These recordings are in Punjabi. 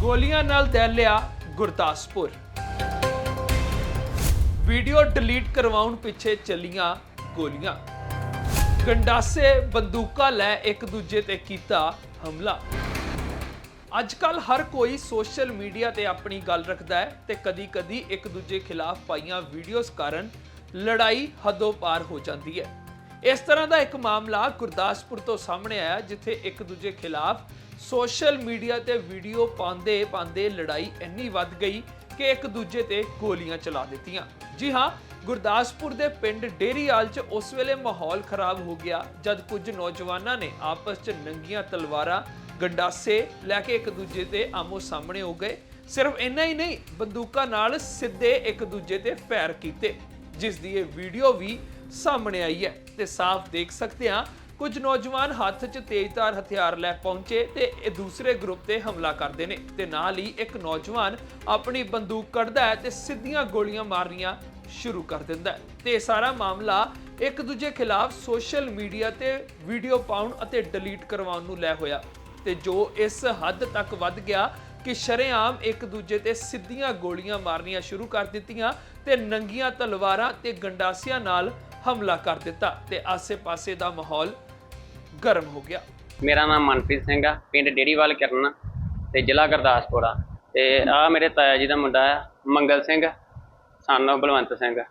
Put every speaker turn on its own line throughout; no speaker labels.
ਗੋਲੀਆਂ ਨਾਲ ਦਹਿਲਿਆ ਗੁਰਦਾਸਪੁਰ। ਵੀਡੀਓ ਡਿਲੀਟ ਕਰਵਾਉਣ ਪਿੱਛੇ ਚੱਲੀਆਂ ਗੋਲੀਆਂ। ਗੰਡਾਸੇ ਬੰਦੂਕਾਂ ਲੈ ਇੱਕ ਦੂਜੇ ਤੇ ਕੀਤਾ ਹਮਲਾ। ਅੱਜ ਕੱਲ ਹਰ ਕੋਈ ਸੋਸ਼ਲ ਮੀਡੀਆ ਤੇ ਆਪਣੀ ਗੱਲ ਰੱਖਦਾ ਹੈ ਤੇ ਕਦੀ-ਕਦੀ ਇੱਕ ਦੂਜੇ ਖਿਲਾਫ ਪਾਈਆਂ ਵੀਡੀਓਜ਼ ਕਾਰਨ ਲੜਾਈ ਹੱਦੋਂ ਪਾਰ ਹੋ ਜਾਂਦੀ ਹੈ। ਇਸ ਤਰ੍ਹਾਂ ਦਾ ਇੱਕ ਮਾਮਲਾ ਗੁਰਦਾਸਪੁਰ ਤੋਂ ਸਾਹਮਣੇ ਆਇਆ, ਜਿੱਥੇ ਇੱਕ ਦੂਜੇ ਖਿਲਾਫ ਸੋਸ਼ਲ ਮੀਡੀਆ ਤੇ ਵੀਡੀਓ ਪਾਉਂਦੇ ਪਾਉਂਦੇ ਲੜਾਈ ਇੰਨੀ ਵੱਧ ਗਈ ਕਿ ਇੱਕ ਦੂਜੇ ਤੇ ਗੋਲੀਆਂ ਚਲਾ ਦਿੱਤੀਆਂ। ਜੀ ਹਾਂ, ਗੁਰਦਾਸਪੁਰ ਦੇ ਪਿੰਡ ਡੇਰੀਆਲ 'ਚ ਉਸ ਵੇਲੇ ਮਾਹੌਲ ਖਰਾਬ ਹੋ ਗਿਆ ਜਦ ਕੁਝ ਨੌਜਵਾਨਾਂ ਨੇ ਆਪਸ 'ਚ ਨੰਗੀਆਂ ਤਲਵਾਰਾਂ, ਗੰਡਾਸੇ ਲੈ ਕੇ ਇੱਕ ਦੂਜੇ ਤੇ ਆਮੋ ਸਾਹਮਣੇ ਹੋ ਗਏ। ਸਿਰਫ ਇੰਨਾ ਹੀ ਨਹੀਂ, ਬੰਦੂਕਾਂ ਨਾਲ ਸਿੱਧੇ ਇੱਕ ਦੂਜੇ ਤੇ ਫਾਇਰ ਕੀਤੇ, ਜਿਸ ਦੀ ਇਹ ਵੀਡੀਓ ਵੀ ਸਾਹਮਣੇ ਆਈ ਹੈ। ਤੇ ਸਾਫ਼ ਦੇਖ ਸਕਦੇ ਹਾਂ ਕੁਝ ਨੌਜਵਾਨ ਹੱਥ 'ਚ ਤੇਜ਼ਧਾਰ ਹਥਿਆਰ ਲੈ ਪਹੁੰਚੇ ਤੇ ਇਹ ਦੂਸਰੇ ਗਰੁੱਪ ਤੇ ਹਮਲਾ ਕਰਦੇ ਨੇ ਤੇ ਨਾਲ ਹੀ ਇੱਕ ਨੌਜਵਾਨ ਆਪਣੀ ਬੰਦੂਕ ਕੱਢਦਾ ਹੈ ਤੇ ਸਿੱਧੀਆਂ ਗੋਲੀਆਂ ਮਾਰਨੀਆਂ ਸ਼ੁਰੂ ਕਰ ਦਿੰਦਾ ਹੈ। ਤੇ ਇਹ ਸਾਰਾ ਮਾਮਲਾ ਇੱਕ ਦੂਜੇ ਖਿਲਾਫ ਸੋਸ਼ਲ ਮੀਡੀਆ ਤੇ ਵੀਡੀਓ ਪਾਉਣ ਅਤੇ ਡਿਲੀਟ ਕਰਵਾਉਣ ਨੂੰ ਲੈ ਹੋਇਆ। ਤੇ ਜੋ ਇਸ ਹੱਦ ਤੱਕ ਵੱਧ ਗਿਆ ਕਿ ਸ਼ਰੇਆਮ ਇੱਕ ਦੂਜੇ ਤੇ ਸਿੱਧੀਆਂ ਗੋਲੀਆਂ ਮਾਰਨੀਆਂ ਸ਼ੁਰੂ ਕਰ ਦਿੱਤੀਆਂ ਤੇ ਨੰਗੀਆਂ ਤਲਵਾਰਾਂ ਤੇ ਗੰਡਾਸੀਆਂ ਨਾਲ ਹਮਲਾ ਕਰ ਦਿੱਤਾ ਤੇ ਆਸੇ-ਪਾਸੇ ਦਾ ਮਾਹੌਲ ਗਰਮ ਹੋ ਗਿਆ।
ਮੇਰਾ ਨਾਮ ਮਨਪ੍ਰੀਤ ਸਿੰਘ ਆ ਪਿੰਡ ਡੇੜੀਵਾਲ ਕਰਨਾ ਤੇ ਜ਼ਿਲ੍ਹਾ ਗੁਰਦਾਸਪੁਰ ਆ। ਤੇ ਆ ਮੇਰੇ ਤਾਇਆ ਜੀ ਦਾ ਮੁੰਡਾ ਆ ਮੰਗਲ ਸਿੰਘ of ਬਲਵੰਤ ਸਿੰਘ।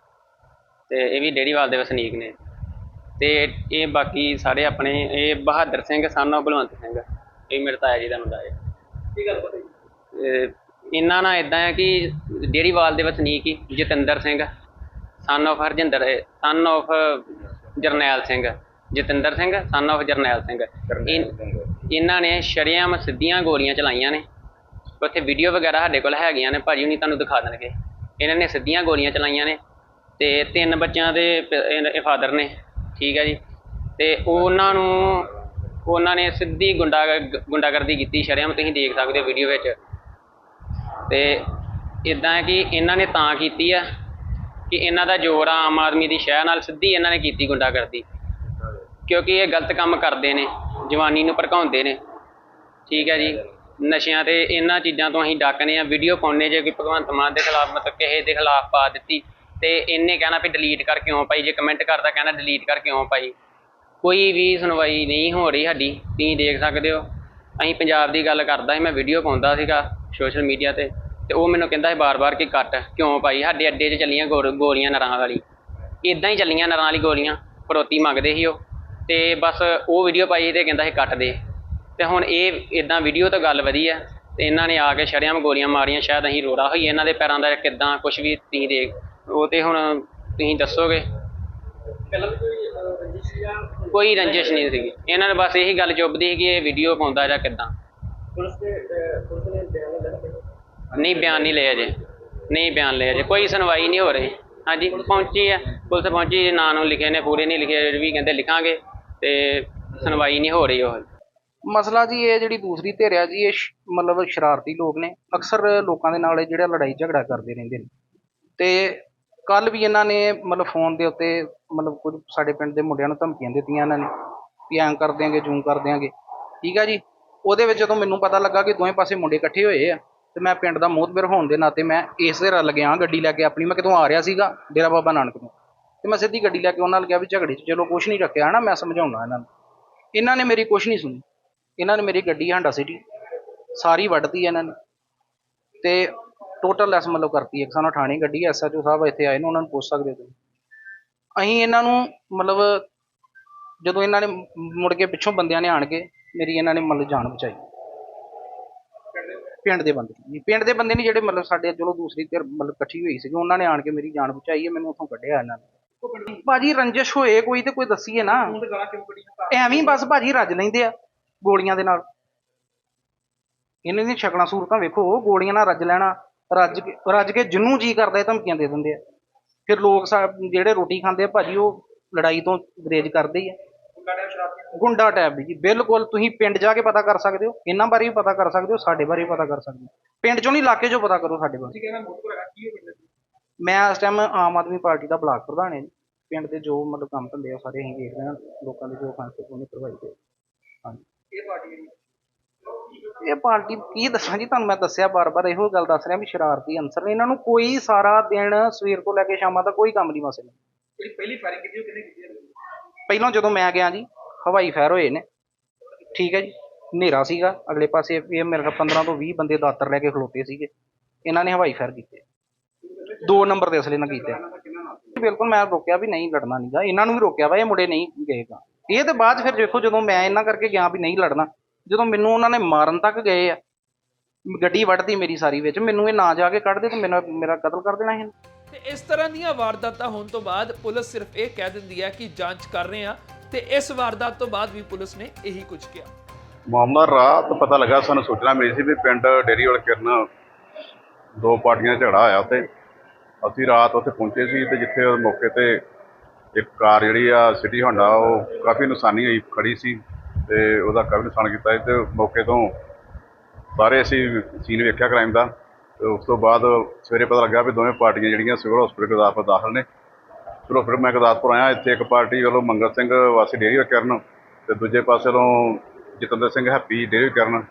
ਤੇ ਇਹ ਵੀ ਡੇੜੀਵਾਲ ਦੇ ਵਸਨੀਕ ਨੇ। ਤੇ ਇਹ ਬਾਕੀ ਸਾਰੇ ਆਪਣੇ ਇਹ ਬਹਾਦਰ ਸਿੰਘ son of ਬਲਵੰਤ ਸਿੰਘ ਇਹ ਮੇਰੇ ਤਾਇਆ ਜੀ ਦਾ ਮੁੰਡਾ ਹੈ
ਕੀ ਗੱਲ ਪਤਾ
ਇਹਨਾਂ ਨਾਲ ਇਦਾਂ ਹੈ ਕਿ ਡੇੜੀਵਾਲ ਦੇ ਵਸਨੀਕ ਹੀ Jatinder Singh son of Harjinder son of Jarnail Singh. Jatinder Singh son of Jarnail Singh. ਇਨ- ਇਹਨਾਂ ਨੇ ਸ਼ਰੇਆਮ ਸਿੱਧੀਆਂ ਗੋਲੀਆਂ ਚਲਾਈਆਂ ਨੇ। ਉੱਥੇ ਵੀਡੀਓ ਵਗੈਰਾ ਸਾਡੇ ਕੋਲ ਹੈਗੀਆਂ ਨੇ ਭਾਜੀ ਹੁਣੀ ਤੁਹਾਨੂੰ ਦਿਖਾ ਦੇਣਗੇ। ਇਹਨਾਂ ਨੇ ਸਿੱਧੀਆਂ ਗੋਲੀਆਂ ਚਲਾਈਆਂ ਨੇ ਤੇ ਤਿੰਨ ਬੱਚਿਆਂ ਦੇ ਫਾਦਰ ਨੇ ਠੀਕ ਹੈ ਜੀ। ਤੇ ਉਹਨਾਂ ਨੂੰ ਉਹਨਾਂ ਨੇ ਸਿੱਧੀ ਗੁੰਡਾ ਗੁੰਡਾਗਰਦੀ ਕੀਤੀ ਸ਼ਰੇਆਮ ਤੁਸੀਂ ਦੇਖ ਸਕਦੇ ਹੋ ਵੀਡੀਓ ਵਿੱਚ। ਤੇ ਇਦਾਂ ਹੈ ਕਿ ਇਹਨਾਂ ਨੇ ਤਾਂ ਕੀਤੀ ਆ ਕਿ ਇਹਨਾਂ ਦਾ ਜ਼ੋਰ ਆ ਆਮ ਆਦਮੀ ਦੀ ਸ਼ਹਿ ਨਾਲ ਸਿੱਧੀ ਇਹਨਾਂ ਨੇ ਕੀਤੀ ਗੁੰਡਾਗਰਦੀ। ਕਿਉਂਕਿ ਇਹ ਗਲਤ ਕੰਮ ਕਰਦੇ ਨੇ, ਜਵਾਨੀ ਨੂੰ ਭੜਕਾਉਂਦੇ ਨੇ। ਠੀਕ ਹੈ ਜੀ। ਨਸ਼ਿਆਂ ਤੇ ਇਹਨਾਂ ਚੀਜ਼ਾਂ ਤੋਂ ਅਸੀਂ ਡੱਕਨੇ ਆ। ਵੀਡੀਓ ਪਾਉਣੇ ਜੇ ਕੋਈ ਭਗਵੰਤ ਮਾਨ ਦੇ ਖਿਲਾਫ, ਮਤਲਬ ਕਿਸੇ ਦੇ ਖਿਲਾਫ ਪਾ ਦਿੱਤੀ ਤੇ ਇਹਨੇ ਕਹਿਣਾ ਵੀ ਡਿਲੀਟ ਕਰ ਕਿਉਂ ਪਾਈ ਜੇ ਕਮੈਂਟ ਕਰਦਾ ਕਹਿਣਾ ਡਿਲੀਟ ਕਰ ਕਿਉਂ ਪਾਈ ਕੋਈ ਵੀ ਸੁਣਵਾਈ ਨਹੀਂ ਹੋ ਰਹੀ ਸਾਡੀ। ਤੁਸੀਂ ਦੇਖ ਸਕਦੇ ਹੋ। ਅਸੀਂ ਪੰਜਾਬ ਦੀ ਗੱਲ ਕਰਦਾ ਸੀ, ਮੈਂ ਵੀਡੀਓ ਪਾਉਂਦਾ ਸੀਗਾ ਸੋਸ਼ਲ ਮੀਡੀਆ ਤੇ ਤੇ ਉਹ ਮੈਨੂੰ ਕਹਿੰਦਾ ਸੀ ਬਾਰ-ਬਾਰ ਕਿ ਕੱਟ। ਕਿਉਂ ਪਾਈ ਸਾਡੇ ਅੱਡੇ 'ਚ ਚੱਲੀਆਂ ਗੋਰ- ਗੋਲੀਆਂ ਨਰਾਂ ਵਾਲੀ। ਇਦਾਂ ਹੀ ਚੱਲੀਆਂ ਨਰਾਂ ਵਾਲੀ ਗੋਲੀਆਂ। ਫਰੋਤੀ ਮੰਗਦੇ ਸੀ ਉਹ। ਤੇ ਬਸ ਉਹ ਵੀਡੀਓ ਪਾਈ ਤੇ ਕਹਿੰਦਾ ਸੀ ਕੱਟ ਦੇ। ਤੇ ਹੁਣ ਇਹ ਇਦਾਂ ਵੀਡੀਓ ਤਾਂ ਗੱਲ ਵਧੀ ਆ ਤੇ ਇਹਨਾਂ ਨੇ ਆ ਕੇ ਸ਼ਰੇਆਮ ਗੋਲੀਆਂ ਮਾਰੀਆਂ ਸ਼ਾਇਦ ਅਸੀਂ ਰੋੜਾ ਹੋਈ ਇਹਨਾਂ ਦੇ ਪੈਰਾਂ ਦਾ ਕਿਦਾਂ ਕੁਝ ਵੀ ਤੁਸੀਂ ਦੇਖ ਉਹ ਤੇ ਹੁਣ ਤੁਸੀਂ ਦੱਸੋਗੇ।
ਕੋਈ ਅਹ, ਰੰਜਿਸ਼
ਨਹੀਂ ਸੀਗੀ। ਇਹਨਾਂ ਨੇ ਬਸ ਇਹੀ ਗੱਲ ਚੁੱਭਦੀ ਸੀ ਕਿ ਇਹ ਵੀਡੀਓ ਪਾਉਂਦਾ ਜਾਂ ਕਿਦਾਂ। ਨਹੀਂ ਬਿਆਨ ਨਹੀਂ ਲਿਆ ਜੇ ਨਹੀਂ ਬਿਆਨ ਲਿਆ ਜੇ ਕੋਈ ਸੁਣਵਾਈ ਨਹੀਂ ਹੋ ਰਹੀ। ਹਾਂਜੀ ਪਹੁੰਚੀ ਹੈ। ਪੁਲਿਸ ਪਹੁੰਚੀ ਨਾਂ ਨੂੰ ਲਿਖੇ ਨੇ ਪੂਰੇ ਨਹੀਂ ਲਿਖੇ ਵੀ ਕਹਿੰਦੇ ਲਿਖਾਂਗੇ। ਤੇ ਸੁਣਵਾਈ ਨਹੀਂ ਹੋ ਰਹੀ ਉਹ।
ਮਸਲਾ ਜੀ ਇਹ ਜਿਹੜੀ ਦੂਸਰੀ ਧਿਰ ਆ ਜੀ, ਇਹ ਸ਼- ਮਤਲਬ ਸ਼ਰਾਰਤੀ ਲੋਕ ਨੇ। ਅਕਸਰ ਲੋਕਾਂ ਦੇ ਨਾਲ ਇਹ ਜਿਹੜਾ ਲੜਾਈ ਝਗੜਾ ਕਰਦੇ ਰਹਿੰਦੇ ਨੇ। ਤੇ ਕੱਲ ਵੀ ਇਹਨਾਂ ਨੇ ਮਤਲਬ ਫੋਨ ਦੇ ਉੱਤੇ ਮਤਲਬ ਕੁਝ ਸਾਡੇ ਪਿੰਡ ਦੇ ਮੁੰਡਿਆਂ ਨੂੰ ਧਮਕੀਆਂ ਦਿੱਤੀਆਂ ਇਹਨਾਂ ਨੇ ਵੀ ਐਂ ਕਰ ਦਿਆਂਗੇ, ਜੂੰ ਕਰ ਦਿਆਂਗੇ। ਠੀਕ ਆ ਜੀ? ਉਹਦੇ ਵਿੱਚ ਜਦੋਂ ਮੈਨੂੰ ਪਤਾ ਲੱਗਾ ਕਿ ਦੋਵੇਂ ਪਾਸੇ ਮੁੰਡੇ ਇਕੱਠੇ ਹੋਏ ਆ, ਤੇ ਮੈਂ ਪਿੰਡ ਦਾ ਮੋਹਤਬਰ ਹੋਣ ਦੇ ਨਾਤੇ ਮੈਂ ਇਸ ਦੇ ਰਲ ਗਿਆ ਗੱਡੀ ਲੈ ਕੇ ਆਪਣੀ, ਮੈਂ ਕਿਤੋਂ ਆ ਰਿਹਾ ਸੀਗਾ, ਡੇਰਾ ਬਾਬਾ ਨਾਨਕ ਤੋਂ। ਤੇ ਮੈਂ ਸਿੱਧੀ ਗੱਡੀ ਲੈ ਕੇ ਉਹਨਾਂ ਨਾਲ ਕਿਹਾ ਵੀ ਝਗੜੇ 'ਚ ਚਲੋ ਕੁਛ ਨਹੀਂ ਰੱਖਿਆ, ਹਨਾ, ਮੈਂ ਸਮਝਾਉਣਾ ਇਹਨਾਂ ਨੂੰ। ਇਹਨਾਂ ਨੇ ਮੇਰੀ ਕੁਛ ਨਹੀਂ ਸੁਣੀ। ਇਹਨਾਂ ਨੇ ਮੇਰੀ ਗੱਡੀ ਹਾਂਡਾ ਸਿਟੀ ਸਾਰੀ ਵੱਢਤੀ ਇਹਨਾਂ ਨੇ ਤੇ ਟੋਟਲ ਲੈਸ ਮਤਲਬ ਕਰਤੀ ਇੱਕ ਸਾਨੂੰ ਥਾਣੇ ਗੱਡੀ ਐਸਐਚਓ ਸਾਹਿਬ ਇੱਥੇ ਆਏ ਨੇ, ਉਹਨਾਂ ਨੂੰ ਪੁੱਛ ਸਕਦੇ ਤੁਸੀਂ। ਅਸੀਂ ਇਹਨਾਂ ਨੂੰ ਮਤਲਬ ਜਦੋਂ ਇਹਨਾਂ ਨੇ ਮੁੜ ਕੇ ਪਿੱਛੋਂ ਬੰਦਿਆਂ ਨੇ ਆਣ ਕੇ ਮੇਰੀ ਇਹਨਾਂ ਨੇ ਮਤਲਬ ਜਾਨ ਬਚਾਈ। ਪਿੰਡ ਦੇ ਬੰਦੇ ਪਿੰਡ ਦੇ ਬੰਦੇ ਨਹੀਂ ਜਿਹੜੇ ਮਤਲਬ ਸਾਡੇ ਚਲੋ ਦੂਸਰੀ ਧਿਰ ਮਤਲਬ ਇਕੱਠੀ ਹੋਈ ਸੀਗੀ, ਉਹਨਾਂ ਨੇ ਆਣ ਕੇ ਮੇਰੀ ਜਾਨ ਬਚਾਈ ਹੈ, ਮੈਨੂੰ ਉੱਥੋਂ ਕੱਢਿਆ ਇਹਨਾਂ ਨੇ। ਭਾਜੀ ਰੰਜਿਸ਼ ਹੋਏ ਕੋਈ ਤੇ ਕੋਈ ਦੱਸੀਏ ਨਾ।
ਹੁਣ ਤੇ ਗਾਲਾਂ ਕਿਉਂ ਕੱਢੀਆਂ?
ਐਵੇਂ ਹੀ ਬਸ ਭਾਜੀ ਰੱਜ ਲੈਂਦੇ ਆ ਗੋਲੀਆਂ ਦੇ ਨਾਲ। ਇਹਨਾਂ ਦੀਆਂ ਸ਼ਕਲਾਂ ਸੂਰਤਾਂ ਵੇਖੋ ਗੋਲੀਆਂ ਨਾਲ ਰੱਜ ਲੈਣਾ ਰੱਜ ਕੇ ਰੱਜ ਕੇ ਜਿੰਨੂੰ ਜੀ ਕਰਦਾ ਇਹ ਧਮਕੀਆਂ ਦੇ ਦਿੰਦੇ ਆ। ਫਿਰ ਲੋਕ ਜਿਹੜੇ ਰੋਟੀ ਖਾਂਦੇ ਆ ਭਾਜੀ ਉਹ ਲੜਾਈ ਤੋਂ ਗਰੇਜ ਕਰਦੇ ਹੀ ਆ। ਗੁੰਡਾ ਟੈਬ ਜੀ ਬਿਲਕੁਲ ਤੁਸੀਂ ਪਿੰਡ ਜਾ ਕੇ ਪਤਾ ਕਰ ਸਕਦੇ ਹੋ ਇਹਨਾਂ ਬਾਰੇ ਵੀ ਪਤਾ ਕਰ ਸਕਦੇ ਹੋ ਸਾਡੇ ਬਾਰੇ ਵੀ ਪਤਾ ਕਰ ਸਕਦੇ ਹੋ। ਪਿੰਡ ਚੋਂ ਨਹੀਂ ਇਲਾਕੇ ਚੋਂ ਪਤਾ ਕਰੋ ਸਾਡੇ ਬਾਰੇ। ਮੈਂ ਇਸ ਟਾਈਮ ਆਮ ਆਦਮੀ ਪਾਰਟੀ ਦਾ ਬਲਾਕ ਪ੍ਰਧਾਨ ਹਾਂ ਜੀ। ਪਿੰਡ ਦੇ ਜੋ ਮਤਲਬ ਕੰਮ ਧੰਦੇ ਆ ਸਾਰੇ ਅਸੀਂ ਦੇਖਦੇ ਹਾਂ। ਲੋਕਾਂ ਦੇ ਜੋ ਫੈਸਲੇ ਉਹਨੇ ਕਰਵਾਈ ਦੇ ਹਾਂਜੀ।
ਇਹ ਪਾਰਟੀ।
ਇਹ ਕੀ ਦੱਸਾਂ ਜੀ ਤੁਹਾਨੂੰ ਮੈਂ ਦੱਸਿਆ ਬਾਰ-ਬਾਰ ਇਹੋ ਗੱਲ ਦੱਸ ਰਿਹਾ ਵੀ ਸ਼ਰਾਰਤੀ ਅਨਸਰ ਨੇ। ਇਹਨਾਂ ਨੂੰ ਕੋਈ ਸਾਰਾ ਦਿਨ ਸਵੇਰ ਤੋਂ ਲੈ ਕੇ ਸ਼ਾਮਾਂ ਤੱਕ ਕੋਈ ਕੰਮ ਨਹੀਂ ਮਸੇ
ਜਿਹੜੀ ਪਹਿਲੀ ਫਾਇਰਿੰਗ ਕੀਤੀ ਉਹ ਕਿਹਨੇ ਕੀਤੀ
ਪਹਿਲਾਂ ਜਦੋਂ ਮੈਂ ਗਿਆ ਜੀ ਹਵਾਈ ਫਾਇਰ ਹੋਏ ਨੇ। ਠੀਕ ਹੈ ਜੀ ਹਨੇਰਾ ਸੀਗਾ। ਅਗਲੇ ਪਾਸੇ ਇਹ ਮੇਰੇ ਖਿਆਲ 15 ਤੋਂ 20 ਬੰਦੇ ਦਾਤਰ ਲੈ ਕੇ ਖਲੋਤੇ ਸੀਗੇ। ਇਹਨਾਂ ਨੇ ਹਵਾਈ ਫਾਇਰ ਕੀਤੇ। ਦੋ ਨੰਬਰ ਦੇ ਅਸਲੇ ਨਾਲ ਕੀਤੇ। ਬਿਲਕੁਲ ਮੈਂ ਰੋਕਿਆ ਵੀ ਨਹੀਂ ਲੜਨਾ ਨਹੀਂਗਾ ਇਹਨਾਂ ਨੂੰ ਵੀ ਰੋਕਿਆ ਵਾ ਇਹ ਮੁੰਡੇ ਨਹੀਂ ਗਏਗਾ। ਇਹ ਤੇ ਬਾਅਦ ਫਿਰ ਦੇਖੋ ਜਦੋਂ ਮੈਂ ਇਹਨਾਂ ਕਰਕੇ ਗਿਆ ਵੀ ਨਹੀਂ ਲੜਨਾ ਜਦੋਂ ਮੈਨੂੰ ਉਹਨਾਂ ਨੇ ਮਾਰਨ ਤੱਕ ਗਏ ਆ ਗੱਡੀ ਵੱਢਦੀ ਮੇਰੀ ਸਾਰੀ ਵਿੱਚ ਮੈਨੂੰ ਇਹ ਨਾ ਜਾ ਕੇ ਕੱਢਦੇ ਤੇ ਮੇਰਾ ਮੇਰਾ ਕਤਲ ਕਰ ਦੇਣਾ ਸੀ
ਤੇ ਇਸ ਤਰ੍ਹਾਂ ਦੀਆਂ ਵਾਰਦਾਤਾਂ ਹੋਣ ਤੋਂ ਬਾਅਦ ਪੁਲਿਸ ਸਿਰਫ ਇਹ ਕਹਿ ਦਿੰਦੀ ਹੈ ਕਿ ਜਾਂਚ ਕਰ ਰਹੇ ਹਾਂ ਤੇ ਇਸ ਵਾਰਦਾਤ ਤੋਂ ਬਾਅਦ ਵੀ ਪੁਲਿਸ ਨੇ ਇਹੀ ਕੁਝ ਕਿਹਾ।
ਮਾਮਲਾ ਰਾਤ ਪਤਾ ਲੱਗਾ ਸਾਨੂੰ ਸੂਚਨਾ ਮਿਲੀ ਸੀ ਵੀ ਪਿੰਡ ਡੇਰੀ ਵਾਲ ਕਿਰਨ ਦੋ ਪਾਰਟੀਆਂ ਝਗੜਾ ਹੋਇਆ ਤੇ ਅਸੀਂ ਰਾਤ ਉੱਥੇ ਪਹੁੰਚੇ ਸੀ ਤੇ ਜਿੱਥੇ ਉਹ ਮੌਕੇ ਤੇ ਇੱਕ ਕਾਰ ਜਿਹੜੀ ਆ, ਸਿਟੀ ਹੋਂਡਾ, ਉਹ ਕਾਫੀ ਨੁਕਸਾਨੀ ਹੋਈ, ਖੜੀ ਸੀ ਤੇ ਉਹਦਾ ਕਾਫੀ ਨੁਕਸਾਨ ਕੀਤਾ ਸੀ ਤੇ ਮੌਕੇ ਤੋਂ ਸਾਰੇ ਅਸੀਂ ਸੀਨ ਵੇਖਿਆ ਕ੍ਰਾਈਮ ਦਾ ਤੇ ਉਸ ਤੋਂ ਬਾਅਦ ਸਵੇਰੇ ਪਤਾ ਲੱਗਾ ਵੀ ਦੋਵੇਂ ਪਾਰਟੀਆਂ ਜਿਹੜੀਆਂ ਸਿਵਲ ਹਸਪੀਟਲ ਗੁਰਦਾਸਪੁਰ ਦਾਖਲ ਨੇ। ਚਲੋ ਫਿਰ ਮੈਂ ਗੁਰਦਾਸਪੁਰ ਆਇਆ, ਇੱਥੇ ਇੱਕ ਪਾਰਟੀ ਵੱਲੋਂ ਮੰਗਲ ਸਿੰਘ ਵਾਸੀ ਡੇਰੀ ਕਰਨ ਕਿਰਨ ਤੇ ਦੂਜੇ ਪਾਸੇ ਵੱਲੋਂ ਜਤਿੰਦਰ ਸਿੰਘ ਹੈਪੀ ਡੇਰੀ ਕਰਨ।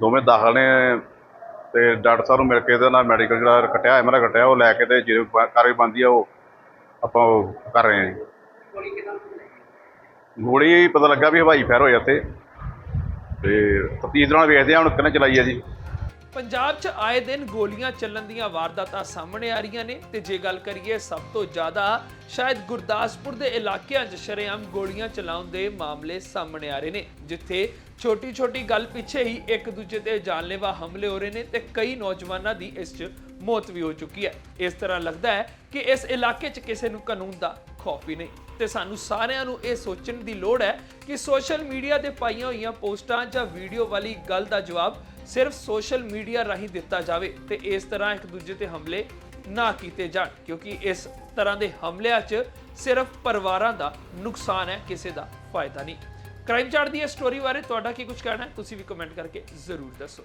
ਦੋਵੇਂ ਦਾਖਲ ਨੇ ਤੇ ਡਾਕਟਰ ਸਾਹਿਬ ਨੂੰ ਮਿਲ ਕੇ ਇਹਦਾ ਨਾਲ ਮੈਡੀਕਲ ਜਿਹੜਾ ਕੱਟਿਆ ਐਮਰਾ ਕੱਟਿਆ, ਉਹ ਲੈ ਕੇ ਤੇ ਜਿਹੜੇ ਬ- ਕਾਰਵਾਈ ਬਣਦੀ ਆ, ਉਹ ਆਪਾਂ ਉਹ ਕਰ ਰਹੇ ਹਾਂ ਜੀ। ਗੋਲੀ ਪਤਾ ਲੱਗਾ ਵੀ ਹਵਾਈ ਫੈਰ ਹੋਇਆ ਇੱਥੇ। ਤੇ ਤਫਤੀਸ਼ ਨਾਲ ਵੇਖਦੇ ਹਾਂ ਹੁਣ ਕਿੰਨੇ ਚਲਾਈ ਹੈ ਜੀ।
ਪੰਜਾਬ 'ਚ ਆਏ ਦਿਨ ਗੋਲੀਆਂ ਚੱਲਣ ਦੀਆਂ ਵਾਰਦਾਤਾਂ ਸਾਹਮਣੇ ਆ ਰਹੀਆਂ ਨੇ ਤੇ ਜੇ ਗੱਲ ਕਰੀਏ ਸਭ ਤੋਂ ਜ਼ਿਆਦਾ, ਸ਼ਾਇਦ ਗੁਰਦਾਸਪੁਰ ਦੇ ਇਲਾਕਿਆਂ 'ਚ ਸ਼ਰੇਆਮ ਗੋਲੀਆਂ ਚਲਾਉਣ ਦੇ ਮਾਮਲੇ ਸਾਹਮਣੇ ਆ ਰਹੇ ਨੇ, ਜਿੱਥੇ ਛੋਟੀ-ਛੋਟੀ ਗੱਲ ਪਿੱਛੇ ਹੀ ਇੱਕ ਦੂਜੇ ਤੇ ਜਾਨਲੇਵਾ ਹਮਲੇ ਹੋ ਰਹੇ ਨੇ ਤੇ ਕਈ ਨੌਜਵਾਨਾਂ ਦੀ ਇਸ 'ਚ ਮੌਤ ਵੀ ਹੋ ਚੁੱਕੀ ਹੈ। ਇਸ ਤਰ੍ਹਾਂ ਲੱਗਦਾ ਹੈ ਕਿ ਇਸ ਇਲਾਕੇ 'ਚ ਕਿਸੇ ਨੂੰ ਕਾਨੂੰਨ ਦਾ ਖੌਫ ਹੀ ਨਹੀਂ ਤੇ ਸਾਨੂੰ ਸਾਰਿਆਂ ਨੂੰ ਇਹ ਸੋਚਣ ਦੀ ਲੋੜ ਹੈ ਕਿ ਸੋਸ਼ਲ ਮੀਡੀਆ ਤੇ ਪਾਈਆਂ ਹੋਈਆਂ ਪੋਸਟਾਂ ਜਾਂ ਵੀਡੀਓ ਵਾਲੀ ਗੱਲ ਦਾ ਜਵਾਬ ਸਿਰਫ ਸੋਸ਼ਲ ਮੀਡੀਆ ਰਾਹੀਂ ਦਿੱਤਾ ਜਾਵੇ ਤੇ ਇਸ ਤਰ੍ਹਾਂ ਇੱਕ ਦੂਜੇ ਤੇ ਹਮਲੇ ਨਾ ਕੀਤੇ ਜਾਣ, ਕਿਉਂਕਿ ਇਸ ਤਰ੍ਹਾਂ ਦੇ ਹਮਲਿਆਂ 'ਚ ਸਿਰਫ ਪਰਿਵਾਰਾਂ ਦਾ ਨੁਕਸਾਨ ਹੈ, ਕਿਸੇ ਦਾ ਫਾਇਦਾ ਨਹੀਂ। ਕ੍ਰਾਈਮ ਚਾਰਟ ਦੀ ਇਹ ਸਟੋਰੀ ਬਾਰੇ ਤੁਹਾਡਾ ਕੀ ਕੁਝ ਕਹਿਣਾ ਹੈ, ਤੁਸੀਂ ਵੀ ਕਮੈਂਟ ਕਰਕੇ ਜ਼ਰੂਰ ਦੱਸੋ।